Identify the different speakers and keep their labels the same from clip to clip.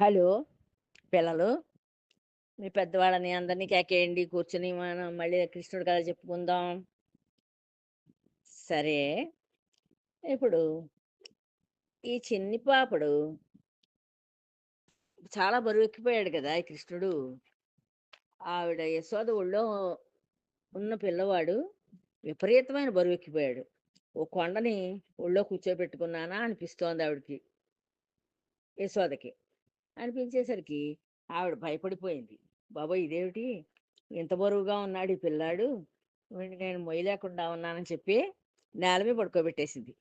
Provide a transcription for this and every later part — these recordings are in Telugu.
Speaker 1: హలో! పిల్లలు, మీ పెద్దవాళ్ళని అందరిని కేకేయండి. కూర్చొని మనం మళ్ళీ కృష్ణుడి కథ చెప్పుకుందాం. సరే. ఇప్పుడు ఈ చిన్ని పాపడు చాలా బరువెక్కిపోయాడు కదా ఈ కృష్ణుడు. ఆవిడ యశోద ఒళ్ళో ఉన్న పిల్లవాడు విపరీతమైన బరువెక్కిపోయాడు. ఓ కొండని ఒళ్ళో కూర్చోబెట్టుకున్నానా అనిపిస్తోంది ఆవిడకి. యశోదకి. అనిపించేసరికి ఆవిడ భయపడిపోయింది. బాబోయ్! ఇదేమిటి ఇంత బరువుగా ఉన్నాడు ఈ పిల్లాడు. నేను మొయ్యలేకుండా ఉన్నానని చెప్పి నేల మీద పడుకోబెట్టేసింది.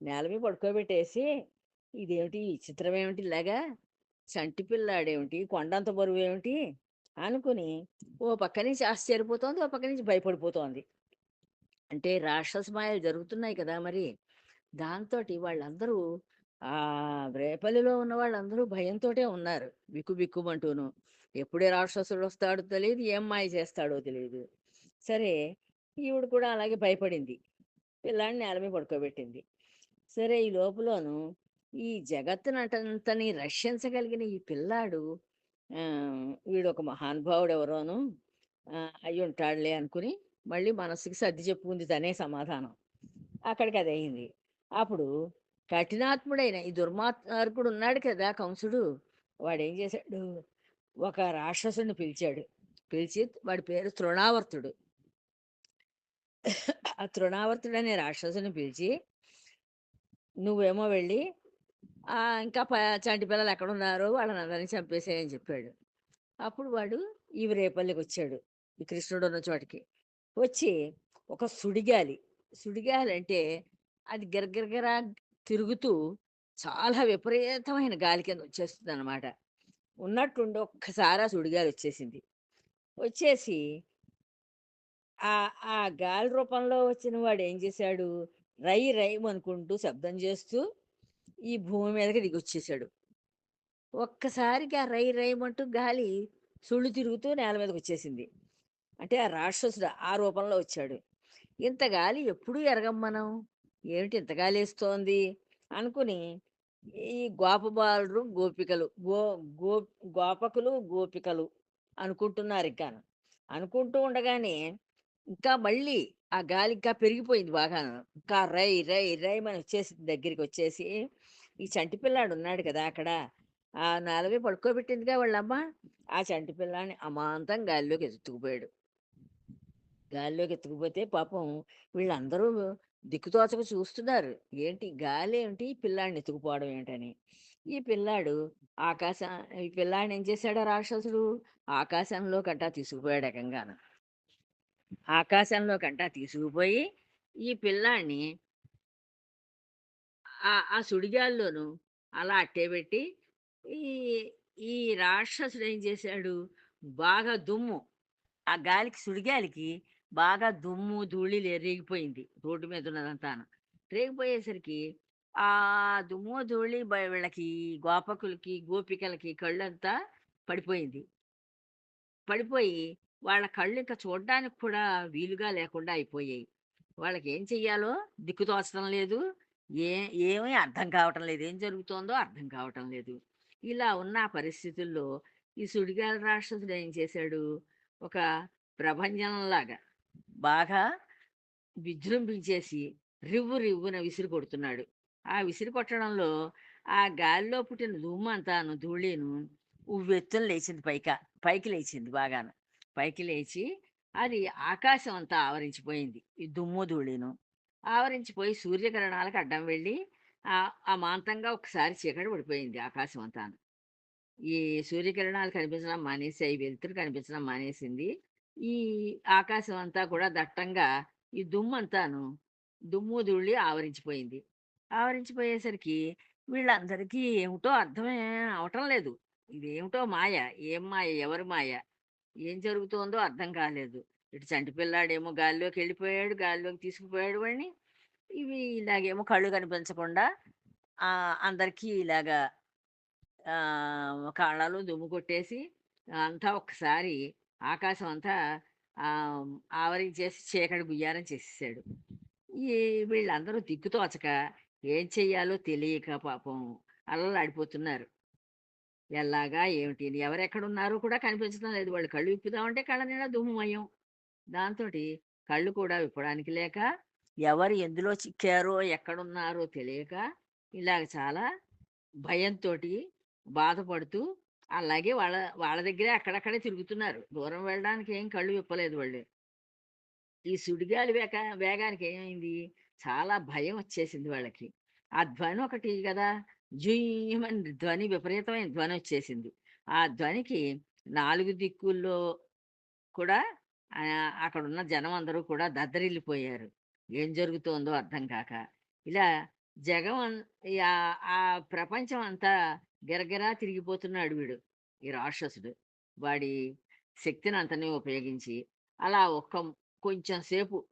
Speaker 1: నేల మీద పడుకోబెట్టేసి ఇదేమిటి విచిత్రం ఏమిటి ఇలాగా? చంటి పిల్లాడేమిటి? కొండంత బరువేమిటి? అనుకుని ఓ పక్క నుంచి ఆశ్చర్యపోతోంది. ఓ పక్క నుంచి భయపడిపోతోంది. అంటే రాక్షస మాయలు జరుగుతున్నాయి కదా మరి. దాంతోటి వాళ్ళందరూ ఆ రేపల్లిలో ఉన్న వాళ్ళందరూ భయంతోటే ఉన్నారు. బిక్కు బిక్కుమంటూను. ఎప్పుడే రాక్షసుడొస్తాడో తెలీదు. ఏం మాయ చేస్తాడో తెలీదు. సరే ఈవిడ కూడా అలాగే భయపడింది. పిల్లాడిని నేల మీద పడుకోబెట్టింది. సరే ఈ లోపలను ఈ జగత్తునంతంతని రక్షించగలిగిన ఈ పిల్లాడు వీడు ఒక మహానుభావుడు ఎవరోను ఆహ్, అయ్యుంటాడులే అనుకుని మళ్ళీ మనస్సుకి సర్ది చెప్పుకుంది తనే సమాధానం. అక్కడికి అది అయింది అప్పుడు కఠినాత్ముడైన ఈ దుర్మార్గుడు ఉన్నాడు కదా కంసుడు. వాడేం చేశాడు ఒక రాక్షసుడిని పిలిచాడు. పిలిచి వాడి పేరు తృణావర్తుడు. ఆ తృణావర్తుడు అనే రాక్షసుని పిలిచి నువ్వేమో వెళ్ళి ఇంకా ప చంటి పిల్లలు ఎక్కడున్నారో వాళ్ళనందరిని అందరినీ చంపేసేయని చెప్పాడు. అప్పుడు వాడు ఈ రేపల్లికొచ్చాడు. ఈ కృష్ణుడు ఉన్న చోటకి. వచ్చి ఒక సుడిగాలి. సుడిగాలి అంటే అది గిరగిరగిరా తిరుగుతూ చాలా విపరీతమైన గాలి కింద వచ్చేస్తుందనమాట. ఉన్నట్టుండి ఒక్కసారి ఆ సుడిగాలి వచ్చేసింది. వచ్చేసి ఆ ఆ గాలి రూపంలో వచ్చిన వాడు ఏం చేశాడు రై రై అనుకుంటూ శబ్దం చేస్తూ ఈ భూమి మీదకి దిగొచ్చేసాడు. ఒక్కసారిగా రై రైమంటూ గాలి సుళ్ళు తిరుగుతూ నేల మీదకొచ్చేసింది. అంటే ఆ రాక్షసుడు ఆ రూపంలో వచ్చాడు. ఇంత గాలి ఎప్పుడూ ఎరగం మనం. ఏమిటి ఇంత లేస్తోంది అనుకుని ఈ గోపబాలు గోపికలు గో గో గోపకులు, గోపికలు అనుకుంటున్నారు ఇంకాను అనుకుంటూ ఉండగానే ఇంకా మళ్ళీ ఆ గాలి ఇంకా పెరిగిపోయింది బాగా ఇంకా రై రై రై మనం వచ్చేసి దగ్గరికి వచ్చేసి ఈ చంటి పిల్లాడు ఉన్నాడు కదా అక్కడ. ఆ నాలుగే పడుకోబెట్టిందిగా వాళ్ళమ్మ. ఆ చంటి పిల్లాన్ని అమాంతం గాలిలోకి ఎత్తుకుపోయాడు. గాలిలోకి ఎత్తుకుపోతే పాపం వీళ్ళందరూ దిక్కుతోచక చూస్తున్నారు. ఏంటి గాలి ఈ పిల్లాడిని ఎత్తుకుపోవడం ఏంటని. ఈ పిల్లాడు ఆకాశం ఈ పిల్లాడిని ఏం చేశాడు ఆ రాక్షసుడు ఆకాశంలోకట్టా తీసుకుపోయాడు ఏకంగాను. ఆకాశంలోకంటా తీసుకుపోయి ఈ పిల్లాడిని ఆ ఆ అలా అట్టేబెట్టి ఈ ఈ రాక్షసుడు ఏం చేశాడు బాగా దుమ్ము ఆ గాలికి సుడిగాలికి బాగా దుమ్ము ధూళి ఎరిగిపోయింది రోడ్డు మీద ఉన్నదంతాను. రేగిపోయేసరికి ఆ దుమ్ము ధూళి వీళ్ళకి గోపకులకి, గోపికలకి కళ్ళంతా పడిపోయింది. పడిపోయి వాళ్ళ కళ్ళు ఇంకా చూడడానికి కూడా వీలుగా లేకుండా అయిపోయాయి. వాళ్ళకేం చెయ్యాలో దిక్కు తోచడం లేదు. ఏ ఏమీ అర్థం కావటం లేదు. ఏం జరుగుతోందో అర్థం కావటం లేదు. ఇలా ఉన్న పరిస్థితుల్లో ఈ సుడిగాలి రాక్షసుడు ఏం చేశాడు ఒక ప్రభంజనంలాగా బాగా విజృంభించేసి రివ్వు రివ్వున విసిరి కొడుతున్నాడు. ఆ విసిరి కొట్టడంలో ఆ గాలిలో పుట్టిన దుమ్మంతాను ధూళిను ఉవ్వెత్తున లేచింది పైక పైకి లేచింది బాగాను. పైకి లేచి అది ఆకాశం అంతా ఆవరించిపోయింది. ఈ దుమ్ము ధూళిను. ఆవరించిపోయి సూర్యకిరణాలకు అడ్డం వెళ్ళి ఆ అమాంతంగా ఒకసారి చీకటి పడిపోయింది ఆకాశం అంతాను. ఈ సూర్యకిరణాలు కనిపించడం మానేసి అవి వెలుతురు కనిపించడం మానేసింది. ఈ ఆకాశం అంతా కూడా దట్టంగా ఈ దుమ్మంతాను దుమ్ము ధూళి ఆవరించిపోయింది. ఆవరించిపోయేసరికి వీళ్ళందరికీ ఏమిటో అర్థమే అవటం లేదు. ఇదేమిటో మాయ. ఏం మాయ? ఎవరి మాయ? ఏం జరుగుతోందో అర్థం కాలేదు. ఇటు చంటి పిల్లాడేమో గాలిలోకెళ్ళిపోయాడు. గాలిలోకి తీసుకుపోయాడు వాడిని. ఇవి ఇలాగేమో కళ్ళు కనిపించకుండా అందరికీ ఇలాగా కాళ్ళలో కళ్ళలో దుమ్ము కొట్టేసి అంతా ఒక్కసారి ఆకాశం అంతా ఆవరించేసి చీకటి గుయ్యారం చేసేసాడు. ఈ వీళ్ళందరూ దిక్కుతోచక ఏం చెయ్యాలో తెలియక పాపం అల్లలాడిపోతున్నారు. ఎలాగా ఏమిటి ఎవరెక్కడున్నారో కూడా కనిపించడం లేదు వాళ్ళు కళ్ళు విప్పుదామంటే కళ్ళ నిండా దుమ్ముమయం దాంతోటి కళ్ళు కూడా విప్పడానికి లేక ఎవరు ఎందులో చిక్కారో ఎక్కడున్నారో తెలియక ఇలాగ చాలా భయంతో బాధపడుతూ అలాగే వాళ్ళ వాళ్ళ దగ్గరే అక్కడక్కడే తిరుగుతున్నారు. దూరం వెళ్ళడానికి ఏం కళ్ళు విప్పలేదు వాళ్ళు. ఈ సుడిగాలి వేగ వేగానికి ఏమైంది? చాలా భయం వచ్చేసింది వాళ్ళకి. ఆ ధ్వని ఒకటి కదా? జుయ్యమని ధ్వని విపరీతమైన ధ్వని వచ్చేసింది. ఆ ధ్వనికి నాలుగు దిక్కుల్లో కూడా అక్కడ ఉన్న జనం అందరూ కూడా దద్దరిల్లిపోయారు. ఏం జరుగుతోందో అర్థం కాక. ఇలా జగం ఆ- ప్రపంచం అంతా గిరగిరా తిరిగిపోతున్నాడు వీడు ఈ రాక్షసుడు. వాడి శక్తిని అంతనే ఉపయోగించి అలా ఒక్క కొంచెం సేపు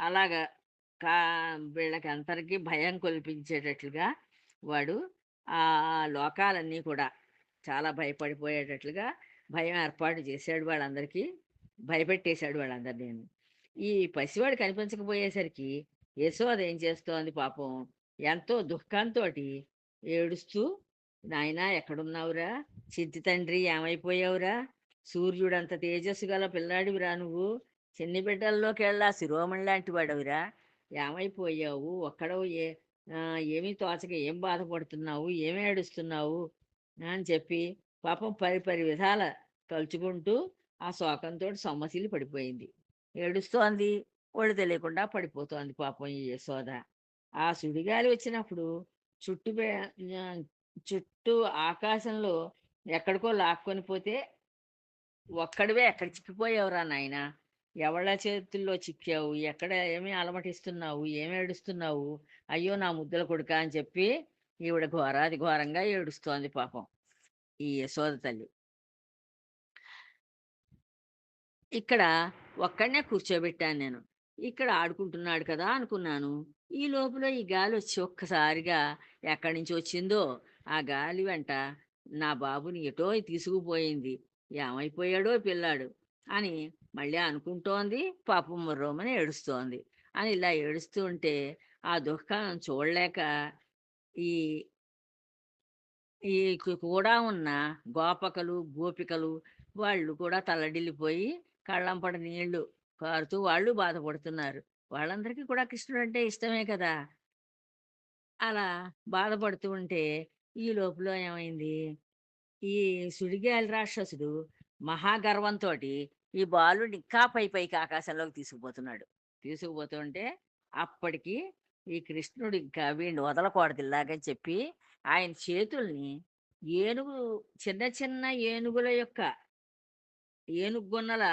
Speaker 1: అలాగా కా వీళ్ళకి అందరికీ భయం కొల్పించేటట్లుగా వాడు ఆ లోకాలన్నీ కూడా చాలా భయపడిపోయేటట్లుగా భయం ఏర్పాటు చేశాడు వాళ్ళందరికీ భయపెట్టేశాడు వాళ్ళందరినీ. ఈ పసివాడు కనిపించకపోయేసరికి యశోద ఏం చేస్తోంది పాపం? ఎంతో దుఃఖంతో ఏడుస్తూ నాయనా ఎక్కడున్నావురా? చింతి తండ్రి ఏమైపోయావురా? సూర్యుడంత తేజస్సు గల పిల్లాడివిరా నువ్వు. చిన్ని బిడ్డల్లోకి వెళ్ళా శిరోమణి లాంటి వాడవిరా ఏమైపోయావు? ఒక్కడవు ఏ ఏమీ తోచక ఏం బాధపడుతున్నావు? ఏమి ఏడుస్తున్నావు? అని చెప్పి పాపం పరి పరి విధాల తలుచుకుంటూ ఆ శోకంతో సొమ్మసిల్లి పడిపోయింది. ఏడుస్తోంది. ఒళ్ళు తెలియకుండా పడిపోతోంది పాపం ఈ యశోద. ఆ సుడిగాలి వచ్చినప్పుడు చుట్టూ చుట్టూ ఆకాశంలో ఎక్కడికో లాక్కొని పోతే ఒక్కడివే ఎక్కడ చిక్కిపోయావురా నాయనా? ఎవళ్ళ చేతుల్లో చిక్కావు? ఎక్కడ ఏమి అలమటిస్తున్నావు? ఏమి ఏడుస్తున్నావు? అయ్యో నా ముద్దల కొడుక అని చెప్పి ఈవిడ ఘోరాది ఘోరంగా ఏడుస్తోంది పాపం ఈ యశోద తల్లి. ఇక్కడ ఒక్కడనే కూర్చోబెట్టాను నేను. ఇక్కడ ఆడుకుంటున్నాడు కదా అనుకున్నాను. ఈ లోపల ఈ గాలి వచ్చి ఒక్కసారిగా ఎక్కడి నుంచి వచ్చిందో ఆ గాలి వెంట నా బాబుని ఎటో తీసుకుపోయింది. ఏమైపోయాడో పిల్లాడు అని మళ్ళీ అనుకుంటోంది. పాపం ముర్రోమని ఏడుస్తోంది. అని ఇలా ఏడుస్తూ ఉంటే ఆ దుఃఖం చూడలేక ఈ ఈ కూడా ఉన్న గోపకలు గోపికలు వాళ్ళు కూడా తల్లడిల్లిపోయి కళ్ళంపడ నీళ్ళు కారుతూ వాళ్ళు బాధపడుతున్నారు. వాళ్ళందరికీ కూడా కృష్ణుడు అంటే ఇష్టమే కదా! అలా బాధపడుతూ ఉంటే ఈ లోపల ఏమైంది? ఈ సుడిగాలి రాక్షసుడు మహాగర్వంతో ఈ బాలుడిని ఇంకా పై పైకి ఆకాశంలోకి తీసుకుపోతున్నాడు. తీసుకుపోతుంటే అప్పటికి ఈ కృష్ణుడు ఇంకా వీడిని వదలకూడదు ఇలాగని చెప్పి ఆయన చేతుల్ని ఏనుగు చిన్న చిన్న ఏనుగుల యొక్క ఏనుగు గున్నల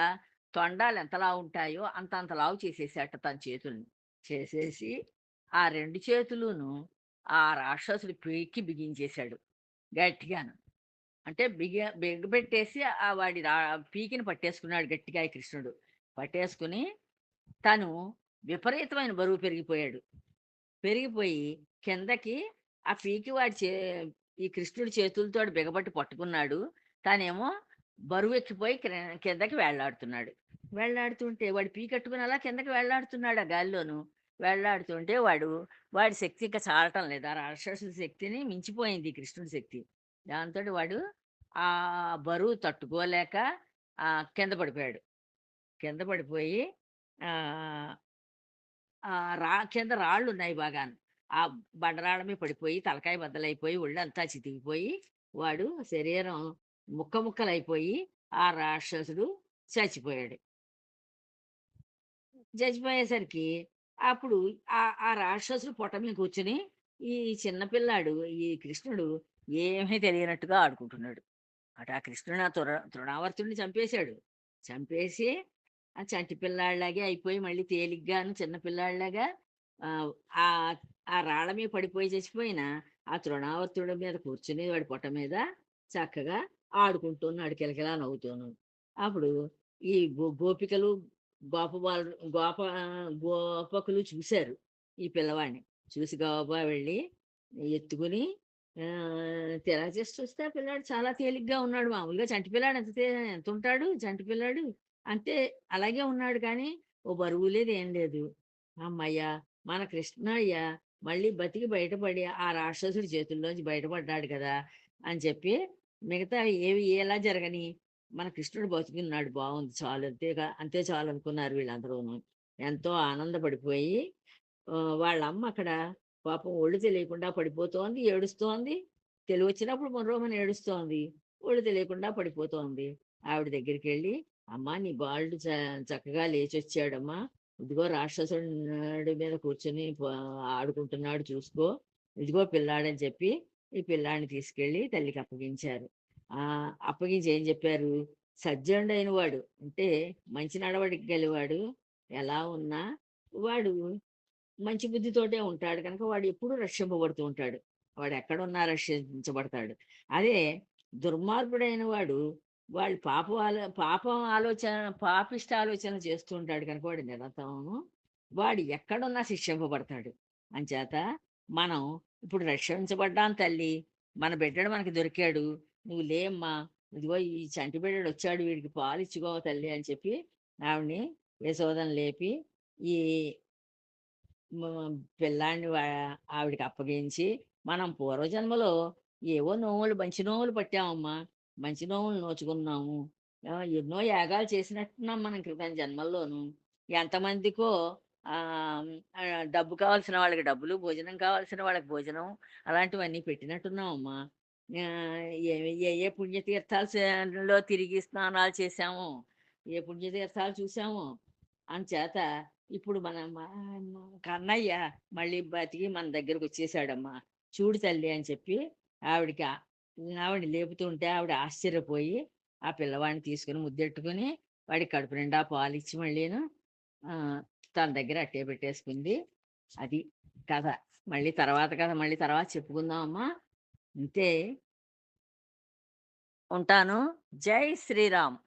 Speaker 1: తొండాలు ఎంతలా ఉంటాయో అంత అంత లావు చేసేసాట తన చేతుల్ని. చేసేసి ఆ రెండు చేతులును ఆ రాక్షసుడి పీకి బిగించేశాడు గట్టిగాను. అంటే బిగ బిగబెట్టేసి ఆ వాడి రా పీకిని పట్టేసుకున్నాడు గట్టిగా కృష్ణుడు. పట్టేసుకుని తను విపరీతమైన బరువు పెరిగిపోయాడు. పెరిగిపోయి కిందకి ఆ పీకి వాడి చే ఈ కృష్ణుడి చేతులతో బిగబట్టి పట్టుకున్నాడు. తానేమో బరువు ఎక్కిపోయి కిందకి వేళ్ళాడుతున్నాడు. వేళ్ళాడుతుంటే వాడు పీకట్టుకుని అలా కిందకి వేళ్ళాడుతున్నాడు ఆ గాలిలోను. వేళ్ళాడుతుంటే వాడు వాడి శక్తి ఇంకా చాలటం లేదు. ఆ రాక్షసుడి శక్తిని మించిపోయింది కృష్ణుడి శక్తి. దాంతో వాడు ఆ బరువు తట్టుకోలేక ఆ కింద పడిపోయాడు. కింద పడిపోయి రా కింద రాళ్ళు ఉన్నాయి బాగా ఆ బండరాళ్ళ మీద పడిపోయి తలకాయ బద్దలైపోయి ఒళ్ళంతా చితికిపోయి వాడు శరీరం ముక్క ముక్కలైపోయి ఆ రాక్షసుడు చచ్చిపోయాడు. చచ్చిపోయేసరికి అప్పుడు ఆ ఆ రాక్షసుడు పొట్ట మీద కూర్చుని ఈ చిన్నపిల్లాడు ఈ కృష్ణుడు ఏమీ తెలియనట్టుగా ఆడుకుంటున్నాడు. అటు ఆ కృష్ణుడు ఆ తృణ తృణావర్తుడిని చంపేశాడు. చంపేసి ఆ చంటి పిల్లాడిలాగే అయిపోయి మళ్ళీ తేలిగ్గాను చిన్నపిల్లాడిలాగా ఆ ఆ ఆ రాళ్ళ మీద పడిపోయి చచ్చిపోయిన ఆ తృణావర్తుడి మీద కూర్చుని వాడి పొట్ట మీద చక్కగా ఆడుకుంటున్నాడు కిలకిలా నవ్వుతూను. అప్పుడు ఈ గో- గోపికలు గోప బాలు గోప గోపకులు చూశారు ఈ పిల్లవాడిని. చూసి గోప వెళ్ళి ఎత్తుకుని ఆ, తెరా చేసి చూస్తే పిల్లాడు చాలా తేలిగ్గా ఉన్నాడు. మామూలుగా చంటి పిల్లాడు ఎంత తే- ఎంత ఉంటాడు? చంటి పిల్లాడు అంతే అలాగే ఉన్నాడు కానీ ఓ బరువు లేదు ఏం లేదు. అమ్మయ్య మన కృష్ణయ్య మళ్ళీ బతికి బయటపడి ఆ రాక్షసుడి చేతుల్లోంచి బయటపడ్డాడు కదా అని చెప్పి మిగతా ఏవి ఎలా జరగని మన కృష్ణుడు బతుకున్నాడు బాగుంది చాలు. అంతేగా అంతే చాలు అనుకున్నారు వీళ్ళందరూ ఎంతో ఆనందపడిపోయి వాళ్ళ అమ్మ అక్కడ పాపం ఒళ్ళు తెలియకుండా పడిపోతోంది ఏడుస్తోంది. తెలివి వచ్చినప్పుడు మొర్రోమని ఏడుస్తోంది ఒళ్ళు తెలియకుండా పడిపోతోంది. ఆవిడ దగ్గరికి వెళ్ళి అమ్మా నీ బాలుడు చ- చక్కగా లేచి వచ్చాడమ్మా ఇదిగో రాక్షసుడి మీద కూర్చొని ఆడుకుంటున్నాడు చూసుకో. ఇదిగో పిల్లాడని చెప్పి ఈ పిల్లాడిని తీసుకెళ్ళి తల్లికి అప్పగించారు. ఆ అప్పగించి ఏం చెప్పారు? సజ్జనుడైన వాడు అంటే మంచి నడవడికి గలివాడు ఎలా ఉన్నా వాడు మంచి బుద్ధితోటే ఉంటాడు. కనుక వాడు ఎప్పుడూ రక్షింపబడుతూ ఉంటాడు. వాడు ఎక్కడున్నా రక్షించబడతాడు. అదే దుర్మార్గుడైన వాడు వాళ్ళు పాప ఆలో పాపం ఆలోచన పాపిష్ట ఆలోచన చేస్తూ ఉంటాడు కనుక వాడు నిరంతరము వాడు ఎక్కడున్నా శిక్షింపబడతాడు. అంచేత మనం ఇప్పుడు రక్షించబడ్డాం తల్లి. మన బిడ్డడు మనకి దొరికాడు. నువ్వు లేమ్మా. ఇదిగో ఈ చంటి బిడ్డడు వచ్చాడు. వీడికి పాలు ఇచ్చుకో తల్లి అని చెప్పి ఆవిడ్ని యశోదం లేపి ఈ పిల్లాన్ని ఆవిడికి ఆవిడకి అప్పగించి మనం పూర్వజన్మలో ఏవో నోములు మంచి నోవులు పట్టామమ్మా. మంచి నోవులు నోచుకున్నాము. ఎన్నో యాగాలు చేసినట్టున్నాం మనం క్రితం జన్మల్లోనూ. ఎంతమందికో డబ్బు కావాల్సిన వాళ్ళకి డబ్బులు భోజనం కావాల్సిన వాళ్ళకి భోజనం అలాంటివన్నీ పెట్టినట్టున్నామమ్మా అమ్మా ఏ ఏ పుణ్యతీర్థాలలో తిరిగి స్నానాలు చేశాము ఏ పుణ్యతీర్థాలు చూసాము అంచేత ఇప్పుడు మన మా- కన్నయ్య మళ్ళీ బతికి మన దగ్గరకు వచ్చేసాడమ్మా. చూడు తల్లి అని చెప్పి ఆవిడకి ఆవిడ లేపుతుంటే ఆవిడ ఆశ్చర్యపోయి ఆ పిల్లవాడిని తీసుకుని ముద్దెట్టుకుని వాడి కడుపు నిండా పాలు ఇచ్చి మళ్ళీను తన దగ్గర అట్టే పెట్టేసుకుంది. అది కథ. మళ్ళీ తర్వాత కథ మళ్ళీ తర్వాత చెప్పుకుందాం అమ్మా అంతే ఉంటాను. జై శ్రీరామ్.